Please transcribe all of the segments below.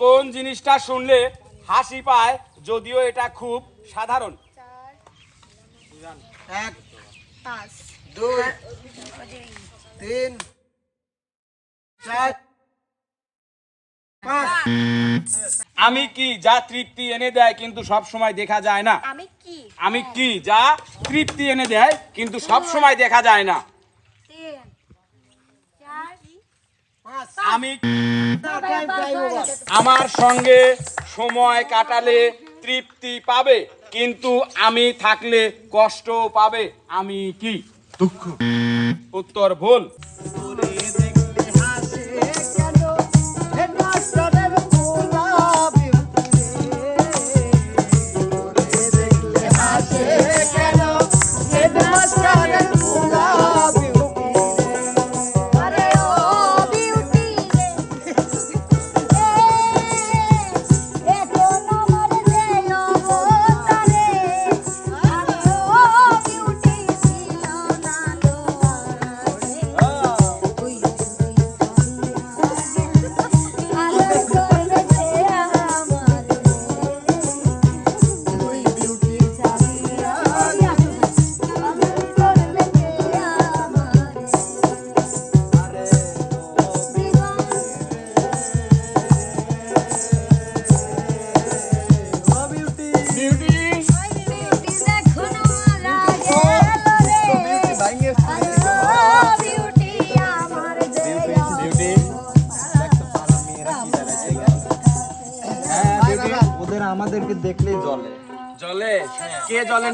কোন জিনিসটা শুনলে হাসি পায় যদিও এটা খুব সাধারণ? এক দুই তিন চার আমি কি যা তৃপ্তি এনে দেয় কিন্তু সব সময় দেখা যায় না? আমি কি যা তৃপ্তি এনে দেয় কিন্তু সব সময় দেখা যায় না তিন চার পাঁচ আমি আমার সঙ্গে সময় কাটালে তৃপ্তি পাবে কিন্তু আমি থাকলে কষ্ট পাবে। আমি কি? দুঃখ। উত্তর ভুল।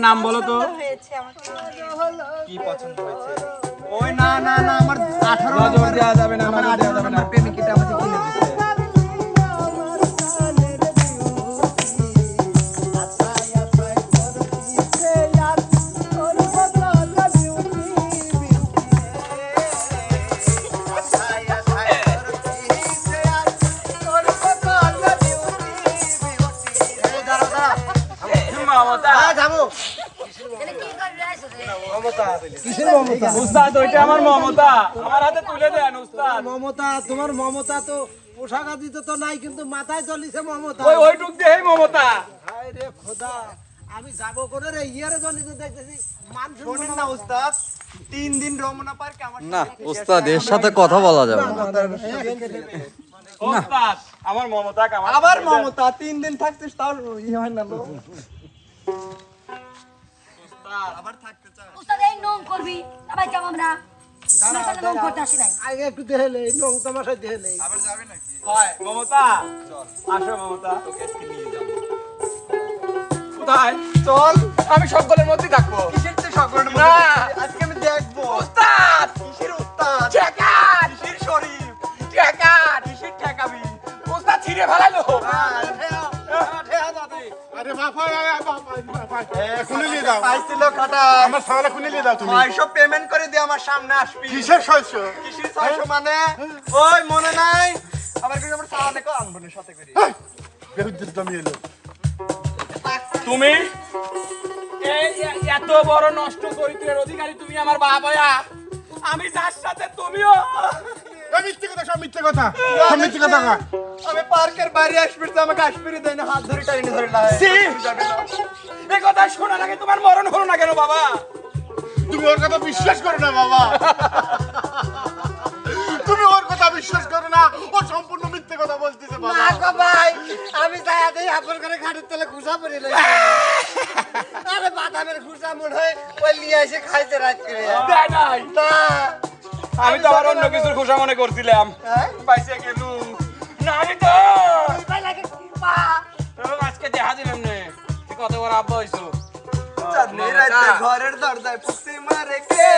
নাম বলো তো। কি পছন্দ হয়েছে? ওই না না না আমার আঠারো নজর দেওয়া যাবে না, আমার দেওয়া যাবে না। ওইটা আমার মমতা। আমার হাতে তুলে দেন উস্তাদ। মমতা তোমার মমতা তো পোশাক দিতে তো নাই কিন্তু মাথায় চলিছে মমতা। ওই ওইটুক দেই মমতা। হায় রে খোদা আমি যাব করে রে? ইয়ারে চলিতে দেখতেছি মান শোনেন না উস্তাদ তিন দিন রমনা পার্কে আমার না ওস্তাদ এর সাথে কথা বলা যাবে না। উস্তাদ আমার মমতা আবার মমতা তিন দিন থাকছিস তাও ই হয় না লো আবার থাকতে চায় উস্তাদ এই নোং করবি। আবার যাব আমরা। আমরা করতে আসি নাই। আগে একটু দেহেলে নং তামাশায় দেহেলে আবার যাবে নাকি? হয় মমতা? আসো মমতা। তোকে আজকে নিয়ে যাব। কোথায়? চল আমি সকলের মধ্যে থাকব কিসের তো সকলের না। আজকে আমি দেখব। উস্তাদ! কিসের উস্তাদ? ঠেকান কিসের শরীফ? ঠেকান কিসের ঠেকাবি? উস্তাদ ছিঁড়ে ফেলাইলো। আরে বাবা খুলে নিয়ে দাও। পাইছিল খাটা আমার সামনে খুলে নিয়ে দাও তুমি। ছয়শো পেমেন্ট করে দিয়ে আমার সামনে আসবি। কিসের শস্য কিসের ছয়শো মানে? ওই মনে নাই? আবার কিন্তু আমার সামনে কেউ আনব না সাথে করে। বেহুদ্দিন দামি এলো। তুমি এ- এত বড় নষ্ট চরিত্রের অধিকারী তুমি আমার বাবায়া আমি যার সাথে তুমিও এই মিথ্যে কথা সব মিথ্যে কথা সব মিথ্যে কথা কয়। আমি পার্কের বাইরে আসবি তো আমাকে আসবি দেয় না হাত ধরে টাইনে ধরে না! এই কথা শোনার আগে তোমার মরণ হলো না কেন বাবা তুমি ওর কথা বিশ্বাস করো না বাবা খোসা মনে করছিলাম। পাইছে গেল তো! আজকে দেখা দিলাম নে। কত বড় আব্বা হইছো। ঘরের দরজায় পুষি মারে কে?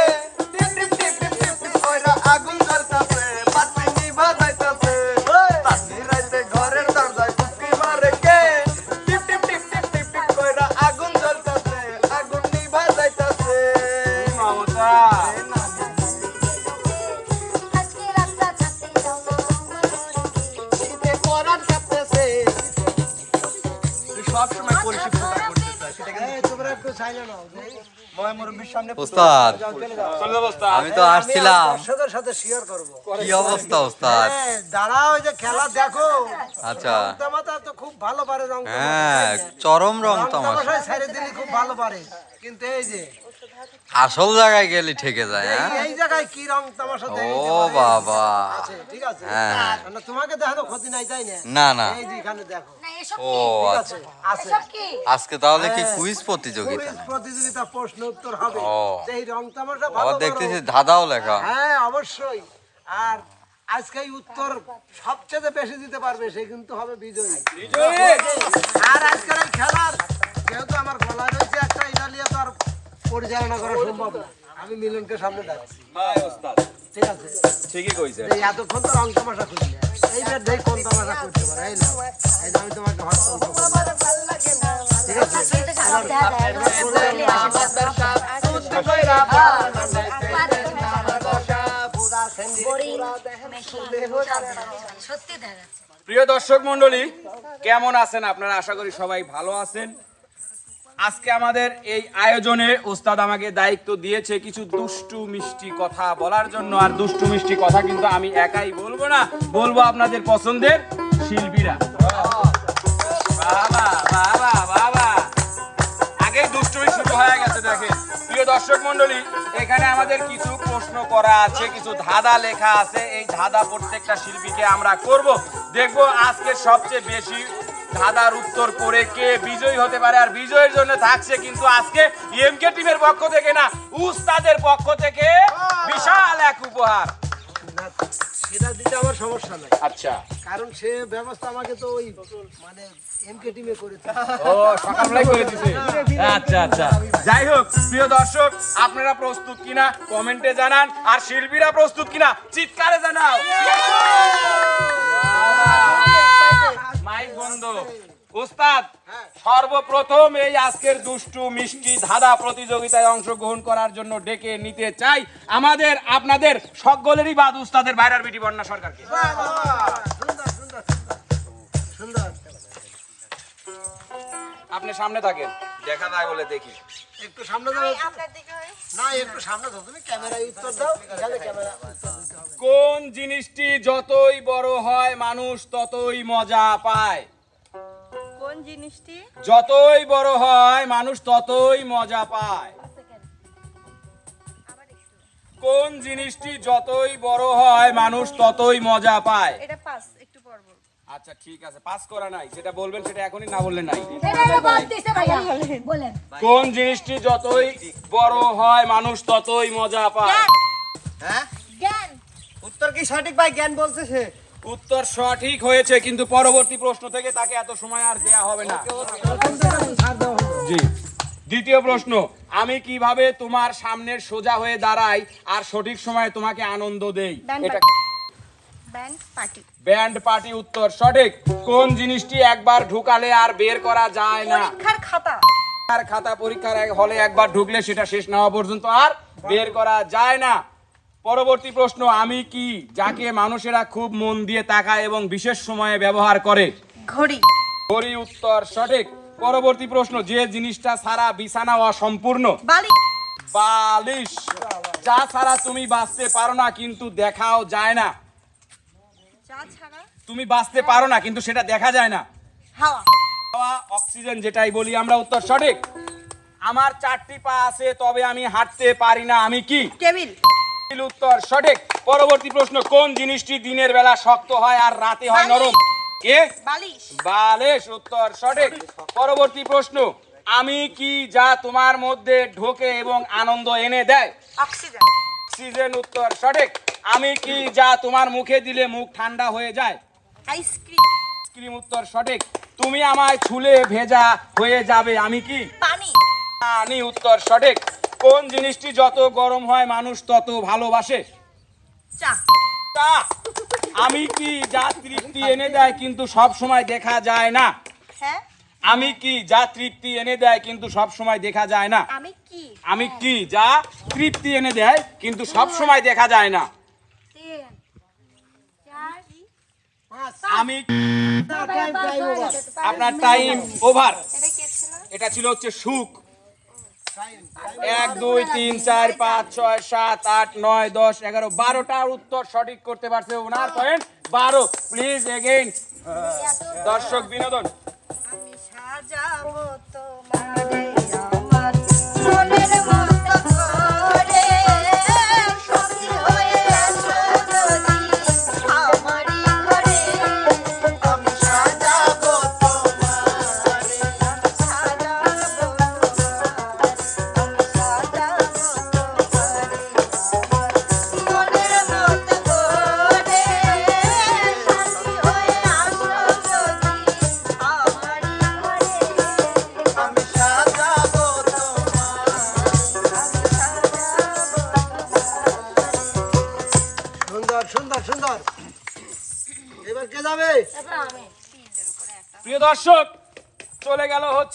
ওস্তাদ। আমি তো আসছিলাম। সাথে শেয়ার করব কি অবস্থা ওস্তাদ হ্যাঁ, দাঁড়াও যে খেলা দেখো আচ্ছা। তামাতা তো খুব ভালো পারে রং হ্যাঁ চরম রং তামাশা। তামাশায় ছেড়ে দিলে খুব ভালো পারে। কিন্তু এই যে আসল জায়গায় গেলে ঠেকে যায় এই- হ্যাঁ? এই জায়গায় কি রং তামাশা ও বাবা। আছে, ঠিক আছে। হ্যাঁ। না, তোমাকে দেখানো ক্ষতি নাই তাই না? না না। এই যে এখানে দেখো। না এসব ও কি আচ্ছা। আছে। এসব কি? আজকে তাহলে কি কুইজ প্রতিযোগিতা? কুইজ প্রতিযোগিতা প্রশ্ন উত্তর হবে। ও। সেই রং তামাশা ভালো। দেখতেছি ধাঁধাও লেখা। হ্যাঁ অবশ্যই। আর আজকে এই উত্তর সবচেয়ে বেশি দিতে পারবে সে কিন্তু হবে বিজয়ী। বিজয়ী। আর আজকের এই খেলার যেহেতু আমার গলায় রয়েছে একটা ইটালিয়া তো আর পরিচালনা করা সম্ভব না। আমি মিলনকে সামনে ডাকছি ঠিক আছে? ঠিকই কইছে এই এতক্ষণ তো রং তামাশা খুঁজলে এইবার দেখ কোন তামাশা করতে পারে এই নাও। এই আমি তোমাকে হস্তান্তর ঠিক আছে? প্রিয় দর্শক মন্ডলী কেমন আছেন আপনারা? আশা করি সবাই ভালো আছেন। আজকে আমাদের এই আয়োজনে ওস্তাদ আমাকে দায়িত্ব দিয়েছে কিছু দুষ্টু মিষ্টি কথা বলার জন্য। আর দুষ্টু মিষ্টি কথা কিন্তু আমি একাই বলব না, বলব আপনাদের পছন্দের শিল্পীরা। বাবা বাবা বাবা। আগেই দুষ্টুমি শুরু হয়ে গেছে, দেখেন। প্রিয় দর্শক মন্ডলী এখানে আমাদের কিছু প্রশ্ন করা আছে, কিছু ধাঁধা লেখা আছে। এই ধাঁধা প্রত্যেকটা শিল্পীকে আমরা করব। দেখব আজকে সবচেয়ে বেশি ধাঁধার উত্তর করে কে বিজয়ী হতে পারে আর বিজয়ের জন্য থাকছে কিন্তু আজকে এমকে টিমের পক্ষ থেকে না উস্তাদের পক্ষ থেকে বিশাল এক উপহার। সেটা দিতে আমার সমস্যা নাই। আচ্ছা। কারণ সে ব্যবস্থা আমাকে তো ওই মানে এমকে টিমে করেছে। ও সকালবেলায় করে দিছে। আচ্ছা আচ্ছা। যাই হোক প্রিয় দর্শক আপনারা প্রস্তুত কিনা কমেন্টে জানান আর শিল্পীরা প্রস্তুত কিনা চিৎকারে জানাও। মাইক বন্ধ। ওস্তাদ সর্বপ্রথম এই আজকের দুষ্টু মিষ্টি ধাঁধা প্রতিযোগিতায় অংশগ্রহণ করার জন্য ডেকে নিতে চাই আমাদের আপনাদের সকলেরই বাদ উস্তাদের ভাইরার বিটি বন্যা সরকারকে। সুন্দর সুন্দর সুন্দর আপনি সামনে থাকেন। দেখা যায় বলে দেখি। একটু সামনে না একটু সামনে দাও তুমি ক্যামেরায় উত্তর দাও এখানে ক্যামেরা উত্তর দিতে হবে। কোন জিনিসটি যতই বড় হয় মানুষ ততই মজা পায়? কোন জিনিসটি? যতই বড় হয় মানুষ ততই মজা পায়। কোন জিনিসটি যতই বড় হয় মানুষ ততই মজা পায়? এটা পাস। আচ্ছা ঠিক আছে। পাস করা নাই। যেটা বলবেন সেটা এখনই না বললে নাই। কোন জিনিসটি যতই বড় হয় মানুষ ততই মজা পায়? হ্যাঁ? জ্ঞান। উত্তর কি সঠিক ভাই? জ্ঞান বলছে সে। উত্তর সঠিক হয়েছে কিন্তু পরবর্তী প্রশ্ন থেকে তাকে এত সময় আর দেয়া হবে না। জি। দ্বিতীয় প্রশ্ন আমি কীভাবে তোমার সামনের সোজা হয়ে দাঁড়াই আর সঠিক সময়ে তোমাকে আনন্দ দেই? এটা ব্যান্ড পার্টি। ব্যান্ড পার্টি উত্তর সঠিক। কোন জিনিসটি একবার ঢুকালে আর বের করা যায় না? পরীক্ষার খাতা। আর খাতা পরীক্ষার হলে একবার ঢুকলে সেটা শেষ না হওয়া পর্যন্ত আর বের করা যায় না। পরবর্তী প্রশ্ন আমি কি যাকে মানুষেরা খুব মন দিয়ে তাকায় এবং বিশেষ সময়ে ব্যবহার করে? ঘড়ি। ঘড়ি উত্তর সঠিক। পরবর্তী প্রশ্ন যে জিনিসটা ছাড়া বিছানা অসম্পূর্ণ? বালি বালিশ। যা ছাড়া তুমি বাঁচতে পারো না কিন্তু দেখাও যায় না। তুমি বাঁচতে পারো না কিন্তু সেটা দেখা যায় না। হাওয়া। হাওয়া, অক্সিজেন যেটাই বলি আমরা উত্তর সঠিক। আমার চারটি পা আছে তবে আমি হাঁটতে পারি না আমি কি? টেবিল। উত্তর সঠিক। পরবর্তী প্রশ্ন কোন জিনিসটি দিনের বেলা শক্ত হয় আর রাতে হয় নরম? কে? বালিশ। বালেশ উত্তর সঠিক। পরবর্তী প্রশ্ন আমি কি যা তোমার মধ্যে ঢোকে এবং আনন্দ এনে দেয়? অক্সিজেন। অক্সিজেন উত্তর সঠিক। আমি কি যা তোমার মুখে দিলে মুখ ঠান্ডা হয়ে যায়? আইসক্রিম ক্রিম উত্তর সঠিক। তুমি আমায় ছুলে ভেজা হয়ে যাবে আমি কি? পানি। পানি উত্তর সঠিক। কোন জিনিসটি যত গরম হয় মানুষ তত ভালোবাসে? চা। তা আমি কি যা তৃপ্তি এনে দেয় কিন্তু সব সময় দেখা যায় না? হ্যাঁ। আমি কি যা তৃপ্তি এনে দেয় কিন্তু সব সময় দেখা যায় না? আমি কি? আমি কি যা তৃপ্তি এনে দেয় কিন্তু সব সময় দেখা যায় না তিন চার পাঁচ আমি আপনার টাইম ওভার এটা ছিল হচ্ছে সুখ। এক, দুই, তিন, চার, পাঁচ, ছয়, সাত, আট, নয়, দশ, এগারো বারোটার উত্তর সঠিক করতে পারছে ওনার পয়েন্ট বারো। প্লিজ এগেইন দর্শক বিনোদন। আমি সাজাবো তোমারে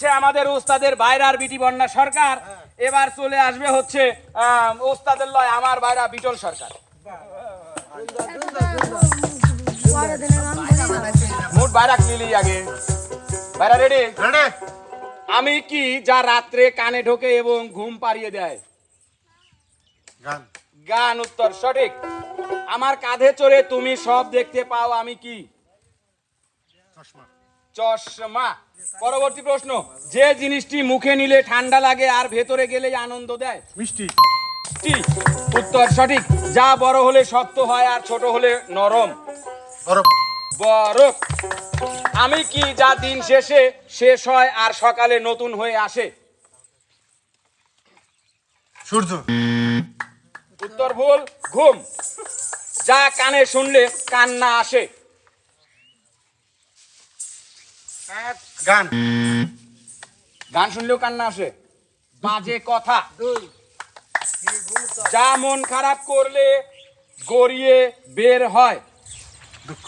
হচ্ছে আমাদের ওস্তাদের বাইরার বিটি বন্যা সরকার। এবার চলে আসবে হচ্ছে ওস্তাদের লয় আমার বাইরা বিটল সরকার। মোট বাইরা নিলি আগে। বাইরা রেডি রেডি আমি কি যা রাত্রে কানে ঢোকে এবং ঘুম পাড়িয়ে দেয়? গান। গান উত্তর সঠিক। আমার কাঁধে চড়ে তুমি সব দেখতে পাও আমি কি? চশমা। চশমা। পরবর্তী প্রশ্ন যে জিনিসটি মুখে নিলে ঠান্ডা লাগে আর ভেতরে গেলে আনন্দ দেয়? মিষ্টি। উত্তর সঠিক। যা বড় হলে শক্ত হয় আর ছোট হলে নরম। বরফ। বরফ। আমি কি যা দিন শেষে শেষ হয় আর সকালে নতুন হয়ে আসে? সূর্য। উত্তর ভুল ঘুম। যা কানে শুনলে কান্না আসে। গান। গান শুনলেও কান্না আসে। বাজে কথা। যা মন খারাপ করলে গড়িয়ে বের হয়। দুঃখ।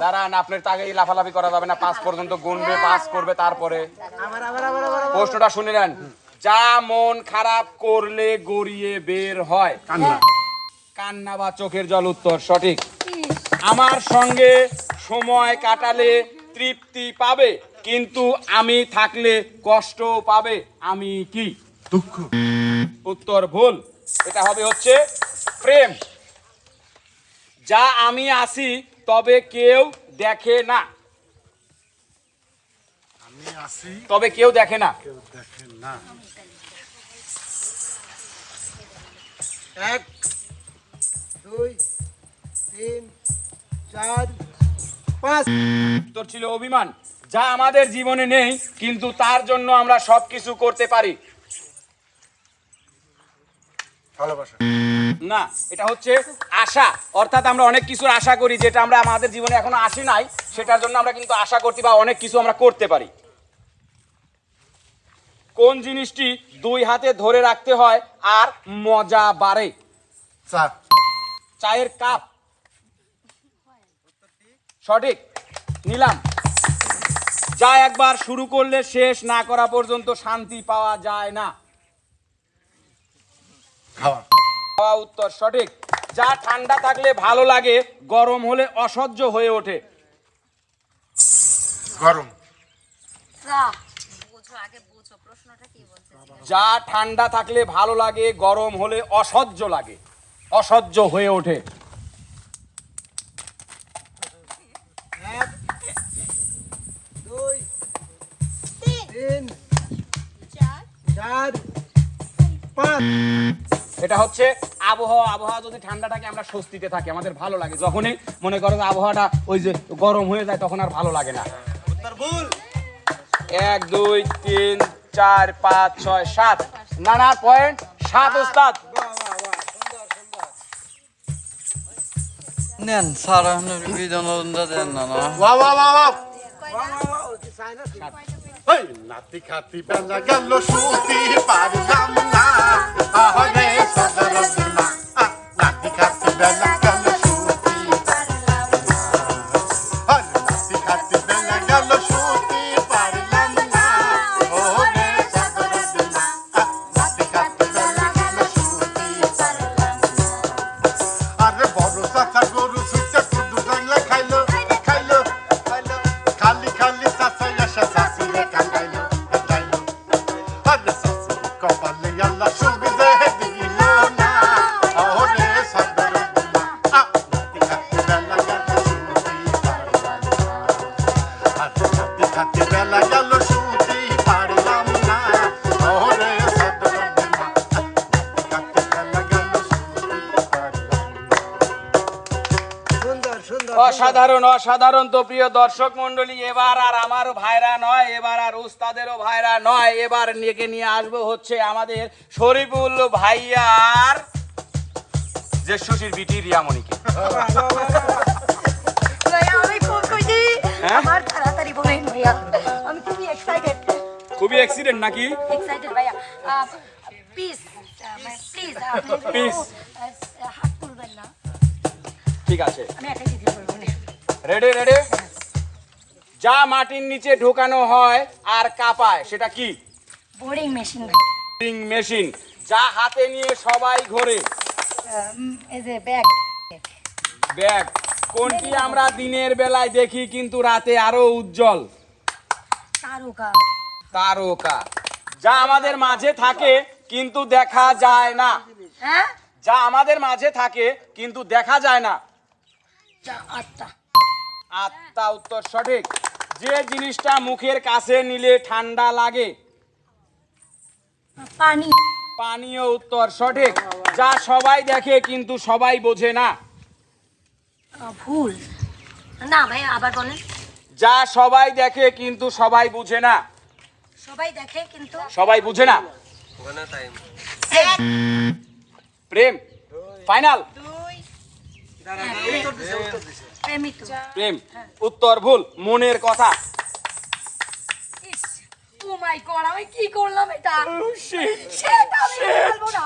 দাঁড়ান আপনার তাকে লাফালাফি করা যাবে না। পাঁচ পর্যন্ত গুনবে পাস করবে তারপরে। প্রশ্নটা শুনে নেন। যা মন খারাপ করলে গড়িয়ে বের হয়। কান্না। কান্না বা চোখের জল উত্তর সঠিক। আমার সঙ্গে সময় কাটালে তৃপ্তি পাবে কিন্তু আমি থাকলে কষ্ট পাবে আমি কি? দুঃখ। উত্তর ভুল। এটা হবে হচ্ছে প্রেম। যা আমি আসি তবে কেউ দেখে না। আমি আসি তবে কেউ দেখে না। কেউ দেখেন না। এক দুই তিন চার পাঁচ। উত্তর ছিল অভিমান। যা আমাদের জীবনে নেই কিন্তু তার জন্য আমরা সবকিছু করতে পারি। ভালোবাসা। না এটা হচ্ছে আশা। অর্থাৎ আমরা অনেক কিছুর আশা করি যেটা আমরা আমাদের জীবনে এখনও আসি নাই সেটার জন্য আমরা কিন্তু আশা করতে বা অনেক কিছু আমরা করতে পারি। কোন জিনিসটি দুই হাতে ধরে রাখতে হয় আর মজা বাড়ে? চা চায়ের কাপ। সঠিক নিলাম। যা একবার শুরু করলে শেষ না করা পর্যন্ত শান্তি পাওয়া যায় না। খাওয়া। খাওয়া উত্তর সঠিক। যা ঠান্ডা থাকলে ভালো লাগে গরম হলে অসহ্য হয়ে ওঠে। গরম। যা ঠান্ডা থাকলে ভালো লাগে গরম হলে অসহ্য লাগে। অসহ্য হয়ে ওঠে। এটা হচ্ছে আবহাওয়া। আবহাওয়া যদি ঠান্ডা থাকে আমরা স্বস্তিতে থাকি। আমাদের ভালো লাগে। যখনই মনে করো যে আবহাওয়াটা ওই যে গরম হয়ে যায় তখন আর ভালো লাগে না। এক দুই তিন চার পাঁচ ছয় সাত। নানা পয়েন্ট সাত ওস্তাদ। নেন স্যার বিনোদন দেন না না ওয়া চায় না এই নাতি খাতি বেলা গেল শুতি পারলাম না আহরে সদর নাতি খাতি বেলা অসাধারণ অসাধারণ তো প্রিয় দর্শক মন্ডলী এবার আর আমার ভাইরা নয় এবার আর উস্তাদেরও ভাইরা নয় এবার নিয়ে নিয়ে আসব হচ্ছে আমাদের শরীফুল ভাইয়ার যে সুশীর বিটি রিয়ামণিকে। হ্যাঁ? আমার তাড়াতাড়ি বলেন ভাইয়া আমি খুবই এক্সাইটেড খুবই অ্যাক্সিডেন্ট নাকি? এক্সাইটেড ভাইয়া। প্লিজ প্লিজ আপনি Please. একটু, আহ, হাত তুলবেন না। ঠিক আছে। আমি একাই দিতে পারব না রেডি রেডি যা মাটির নিচে ঢোকানো হয় আর কাঁপায় সেটা কি? বোরিং মেশিন বোরিং মেশিন যা হাতে নিয়ে সবাই ঘোরে। এই যে ব্যাগ ব্যাগ কোনটি আমরা দিনের বেলায় দেখি কিন্তু রাতে আরও উজ্জ্বল? তারকা। তারকা। যা আমাদের মাঝে থাকে কিন্তু দেখা যায় না। হ্যাঁ? যা আমাদের মাঝে থাকে কিন্তু দেখা যায় না। যা আটটা আত্মা উত্তর সঠিক। যে জিনিসটা মুখের কাছে নিলে ঠান্ডা লাগে পানি। পানীয় উত্তর সঠিক। যা সবাই দেখে কিন্তু সবাই বোঝে না। ভুল। না ভাই আবার বলেন। যা সবাই দেখে কিন্তু সবাই বুঝে না। সবাই দেখে কিন্তু সবাই বুঝে না। প্রেম ফাইনাল। প্রেমিক প্রেম উত্তর ভুল মনের কথা। ও মাই গড আমি কি করলাম এটা? সেটা আমি বলব না।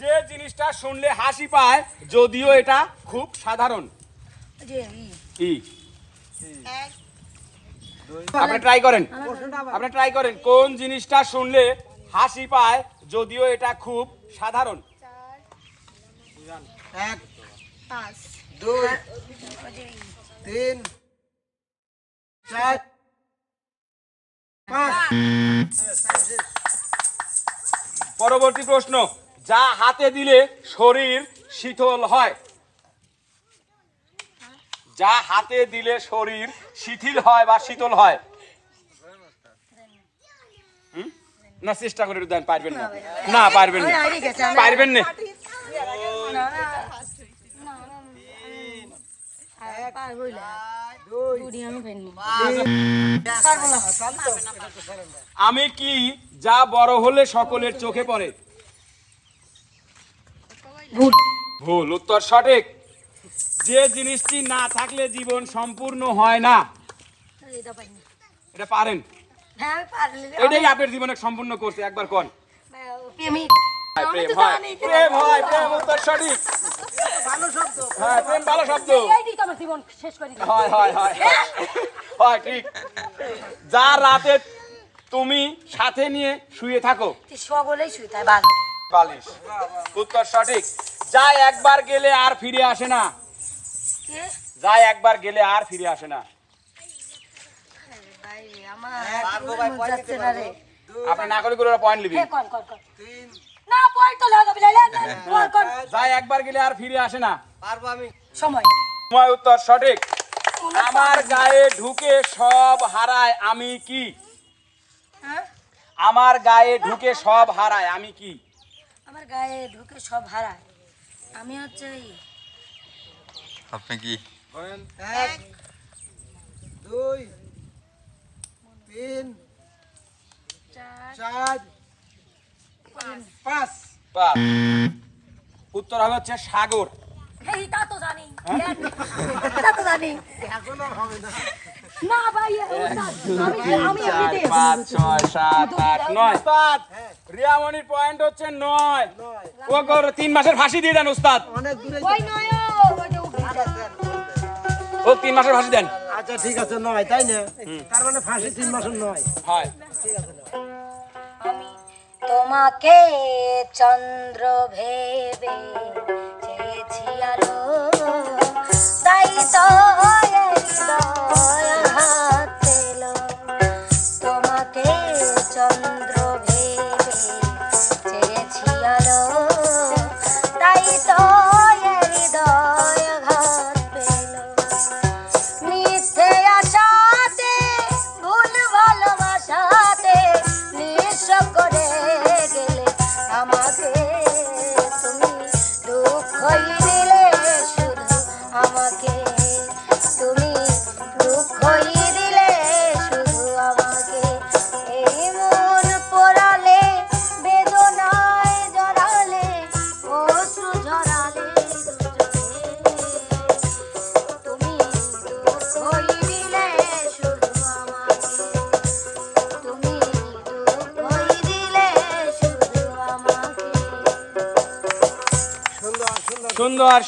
যে জিনিসটা শুনলে হাসি পায় যদিও এটা খুব সাধারণ। ই। আপনি ট্রাই করেন। আপনি ট্রাই করেন কোন জিনিসটা শুনলে হাসি পায় যদিও এটা খুব সাধারণ? এক। পাঁচ। দুই ও যে ই। তিন চার পাঁচ। পরবর্তী প্রশ্ন যা হাতে দিলে শরীর শীতল হয়? যা হাতে দিলে শরীর শিথিল হয় বা শীতল হয়? হুম? না চেষ্টা করে দেন পারবেন না। না পারবেন না। পারবেন না, আর পারবোই না। দুটি আমি কি যা বড় হলে সকলের চোখে পড়ে? ভুল। ভুল। উত্তর সঠিক। যে জিনিসটি না থাকলে জীবন সম্পূর্ণ হয় না। এটা পারেন। হ্যাঁ, এটাই আপনার জীবনে সম্পূর্ণ করছে একবার কোন। আমি প্রেম হয়। প্রেম হয় প্রেম উত্তর সঠিক। হ্যাঁ প্রেম ভালো শব্দ। জীবন শেষ করে হয় হয় হয় হয়। ঠিক। যা রাতে তুমি সাথে নিয়ে শুয়ে থাকো। তুই সকলেই শুই তাই বাল বালিশ। উত্তর সঠিক। যা একবার গেলে আর ফিরে আসে না। যা একবার গেলে আর ফিরে আসে না। রে। আপনি না করে করে পয়েন্ট লিবি কর। না, point তো লাগাবি। যা একবার গেলে আর ফিরে আসে না। পারব আমি। সময়। সময় উত্তর সঠিক। আমার গায়ে ঢুকে সব হারায় আমি কি? হ্যাঁ? আমার গায়ে ঢুকে সব হারায় আমি কি? আমার গায়ে ঢুকে সব হারায়। আমি হচ্ছে আপনি কি? এক দুই তিন চার, চার পাঁচ। পাঁচ। উত্তর হবে হচ্ছে সাগর। এই, তা তো জানি তা তো জানি না ভাই আমি আমি এমনিতে পাঁচ ছয় সাত আট নয় উস্তাদ রিয়ামণির পয়েন্ট হচ্ছে ও গো, মাসের ফাঁসি দিয়ে দেন উস্তাদ অনেক দূরে ওই নয় ওই যে উঠে ও তিন মাসের ফাঁসি দেন আচ্ছা ঠিক আছে নয় তাই না তার মানে ফাঁসি তিন মাসের নয় হয় আমি তোমাকে চন্দ্র ভেবে চেয়েছি আলো তাই তো।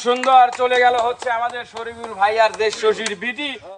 সুন্দর চলে গেল হচ্ছে আমাদের শরীফুল ভাইয়ার দেশ শশীর বিটি।